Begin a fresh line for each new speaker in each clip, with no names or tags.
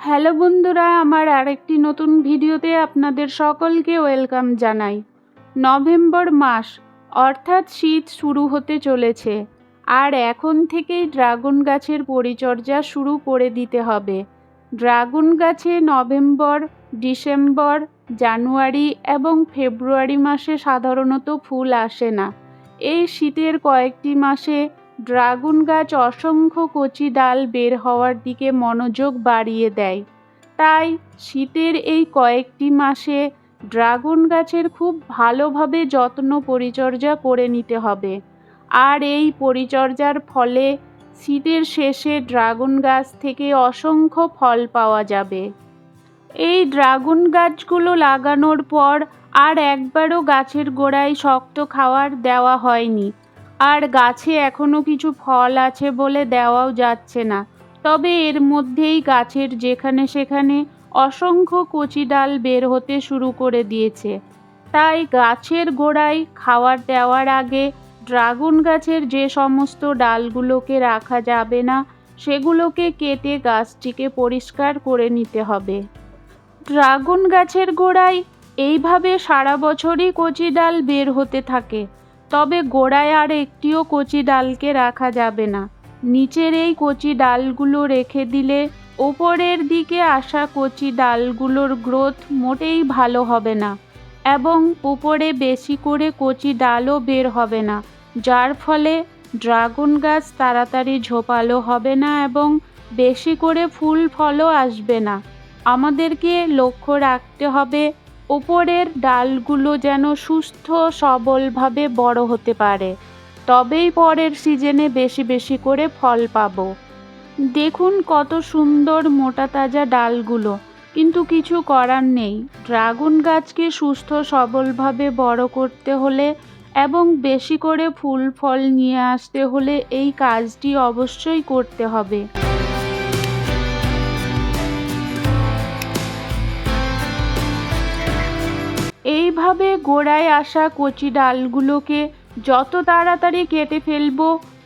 Hello বন্ধুরা, আমার আরেকটি নতুন ভিডিওতে আপনাদের সকলকে ওয়েলকাম জানাই। নভেম্বর মাস, অর্থাৎ শীত শুরু হতে চলেছে। আর এখন থেকেই ড্রাগন গাছের পরিচর্যা শুরু করে দিতে হবে। ড্রাগন গাছে নভেম্বর, ডিসেম্বর, জানুয়ারি এবং ফেব্রুয়ারি মাসে সাধারণত ফুল আসে না। এই শীতের কয়েকটি মাসে ড্রাগন গাছ অসংখ্য কচি ডাল বের হওয়ার দিকে মনোযোগ বাড়িয়ে দেয়। তাই শীতের এই কয়েকটি মাসে ড্রাগন গাছের খুব ভালোভাবে যত্ন পরিচর্যা করে নিতে হবে। আর এই পরিচর্যার ফলে শীতের শেষে ড্রাগন গাছ থেকে অসংখ্য ফল পাওয়া যাবে। এই ড্রাগন গাছগুলো লাগানোর পর আর একবারও গাছের গোড়ায় শক্ত খাওয়ার দেওয়া হয়নি। আর গাছে এখনও কিছু ফল আছে বলে দেওয়াও যাচ্ছে না। তবে এর মধ্যেই গাছের যেখানে সেখানে অসংখ্য কচি ডাল বের হতে শুরু করে দিয়েছে। তাই গাছের গোড়ায় খাওয়ার দেওয়ার আগে ড্রাগন গাছের যে সমস্ত ডালগুলোকে রাখা যাবে না, সেগুলোকে কেটে গাছটিকে পরিষ্কার করে নিতে হবে। ড্রাগন গাছের গোড়ায় এইভাবে সারা বছরই কচি ডাল বের হতে থাকে। তবে গোড়ায় আর একটিও কচি ডালকে রাখা যাবে না। নিচের এই কচি ডালগুলো রেখে দিলে ওপরের দিকে আসা কচি ডালগুলোর গ্রোথ মোটেই ভালো হবে না এবং উপরে বেশি করে কচি ডালও বের হবে না, যার ফলে ড্রাগন গাছ তাড়াতাড়ি ঝোপালো হবে না এবং বেশি করে ফুল ফলও আসবে না। আমাদেরকে লক্ষ্য রাখতে হবে ওপরের ডালগুলো যেন সুস্থ, সবলভাবে বড় হতে পারে। তবেই পরের সিজনে বেশি বেশি করে ফল পাবো। দেখুন কত সুন্দর মোটা তাজা ডালগুলো। কিন্তু কিছু করার নেই। ড্রাগন গাছকে সুস্থ, সবলভাবে বড় করতে হলে এবং বেশি করে ফুল, ফল নিয়ে আসতে হলে এই কাজটি অবশ্যই করতে হবে। এইভাবে গোড়ায় আসা কচি ডালগুলোকে যত তাড়াতাড়ি কেটে ফেলব,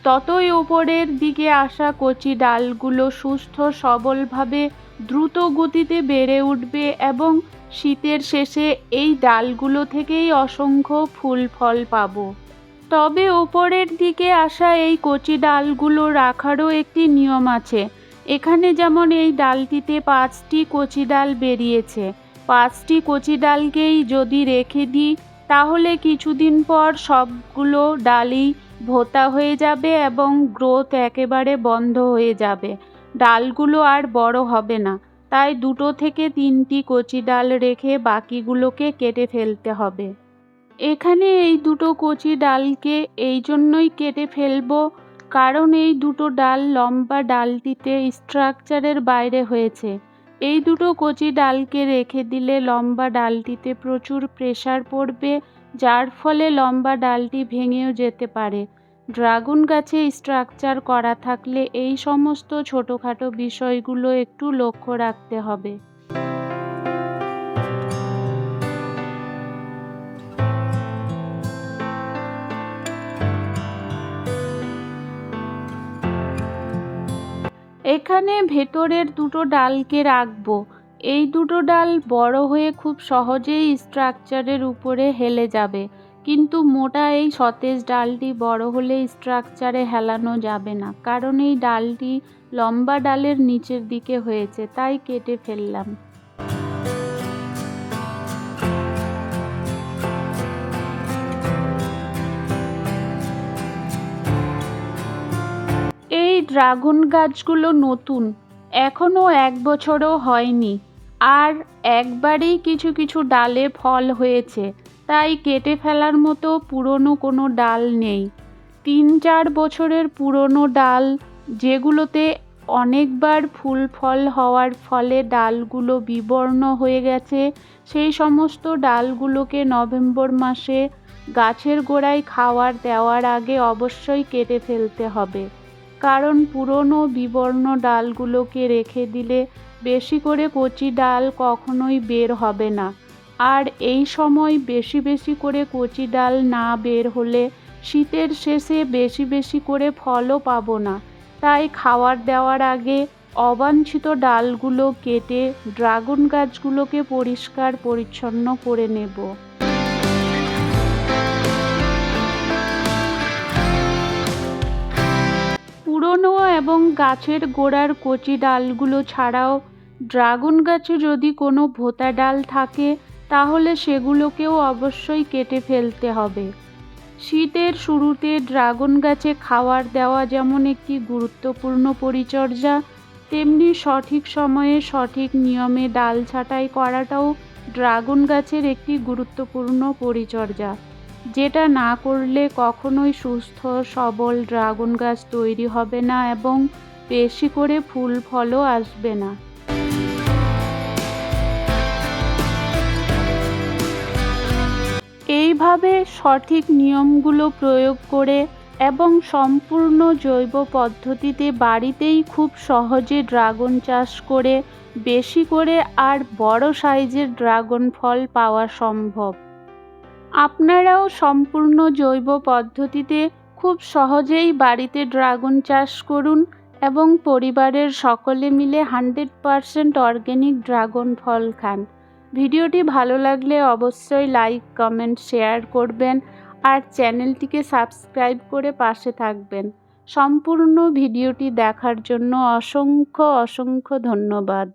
ততই ওপরের দিকে আসা কচি ডালগুলো সুস্থ, সবলভাবে দ্রুত গতিতে বেড়ে উঠবে এবং শীতের শেষে এই ডালগুলো থেকেই অসংখ্য ফুল ফল পাবো। তবে ওপরের দিকে আসা এই কচি ডালগুলো রাখারও একটি নিয়ম আছে। এখানে যেমন এই ডালটিতে পাঁচটি কচি ডাল বেরিয়েছে পাঁচটি কচি ডালকেই যদি রেখে দিই, তাহলে কিছুদিন পর সবগুলো ডালই ভোতা হয়ে যাবে এবং গ্রোথ একেবারে বন্ধ হয়ে যাবে। ডালগুলো আর বড় হবে না। তাই দুটো থেকে তিনটি কচি ডাল রেখে বাকিগুলোকে কেটে ফেলতে হবে। এখানে এই দুটো কচি ডালকে এই জন্যই কেটে ফেলব, কারণ এই দুটো ডাল লম্বা ডালটিতে স্ট্রাকচারের বাইরে হয়েছে। এই দুটো কচি ডালকে রেখে দিলে লম্বা ডালটিতে প্রচুর প্রেশার পড়বে, যার ফলে লম্বা ডালটি ভেঙেও যেতে পারে। ড্রাগন গাছে স্ট্রাকচার করা থাকলে এই সমস্ত ছোটোখাটো বিষয়গুলো একটু লক্ষ্য রাখতে হবে। এখানে ভেতরের দুটো ডালকে রাখব। এই দুটো ডাল বড় হয়ে খুব সহজেই স্ট্রাকচারের উপরে হেলে যাবে। কিন্তু মোটা এই সতেজ ডালটি বড় হলে স্ট্রাকচারে হেলানো যাবে না, কারণ এই ডালটি লম্বা ডালের নিচের দিকে হয়েছে, তাই কেটে ফেললাম। ড্রাগন গাছগুলো নতুন এখনও এক বছরও হয়নি। আর একবারেই কিছু কিছু ডালে ফল হয়েছে, তাই কেটে ফেলার মতো পুরনো কোনো ডাল নেই। তিন চার বছরের পুরনো ডাল, যেগুলোতে অনেকবার ফুল ফল হওয়ার ফলে ডালগুলো বিবর্ণ হয়ে গেছে, সেই সমস্ত ডালগুলোকে নভেম্বর মাসে গাছের গোড়ায় খাওয়ার দেওয়ার আগে অবশ্যই কেটে ফেলতে হবে। কারণ পুরনো বিবর্ণ ডালগুলোকে রেখে দিলে বেশি করে কচি ডাল কখনোই বের হবে না। আর এই সময় বেশি বেশি করে কচি ডাল না বের হলে শীতের শেষে বেশি বেশি করে ফলও পাবো না। তাই খাওয়ার দেওয়ার আগে অবাঞ্ছিত ডালগুলো কেটে ড্রাগন গাছগুলোকে পরিষ্কার পরিচ্ছন্ন করে নেব। গাছের গোড়ার কচি ডালগুলো ছাড়াও ড্রাগন গাছে যদি কোনো ভোতা ডাল থাকে, তাহলে সেগুলোকেও অবশ্যই কেটে ফেলতে হবে। শীতের শুরুতে ড্রাগন গাছে খাওয়ার দেওয়া যেমন একটি গুরুত্বপূর্ণ পরিচর্যা, তেমনি সঠিক সময়ে সঠিক নিয়মে ডাল ছাঁটাই করাটাও ড্রাগন গাছের একটি গুরুত্বপূর্ণ পরিচর্যা। যেটা না করলে কখনোই সুস্থ, সবল ড্রাগন গাছ তৈরি হবে না এবং বেশি করে ফুল ফলও আসবে না। এইভাবে সঠিক নিয়মগুলো প্রয়োগ করে এবং সম্পূর্ণ জৈব পদ্ধতিতে বাড়িতেই খুব সহজে ড্রাগন চাষ করে, বেশি করে আর বড় সাইজের ড্রাগন ফল পাওয়া সম্ভব। আপনারাও সম্পূর্ণ জৈব পদ্ধতিতে খুব সহজেই বাড়িতে ড্রাগন চাষ করুন এবং পরিবারের সকলে মিলে হান্ড্রেড পারসেন্ট অর্গ্যানিক ড্রাগন ফল খান। ভিডিওটি ভালো লাগলে অবশ্যই লাইক, কমেন্ট, শেয়ার করবেন আর চ্যানেলটিকে সাবস্ক্রাইব করে পাশে থাকবেন। সম্পূর্ণ ভিডিওটি দেখার জন্য অসংখ্য অসংখ্য ধন্যবাদ।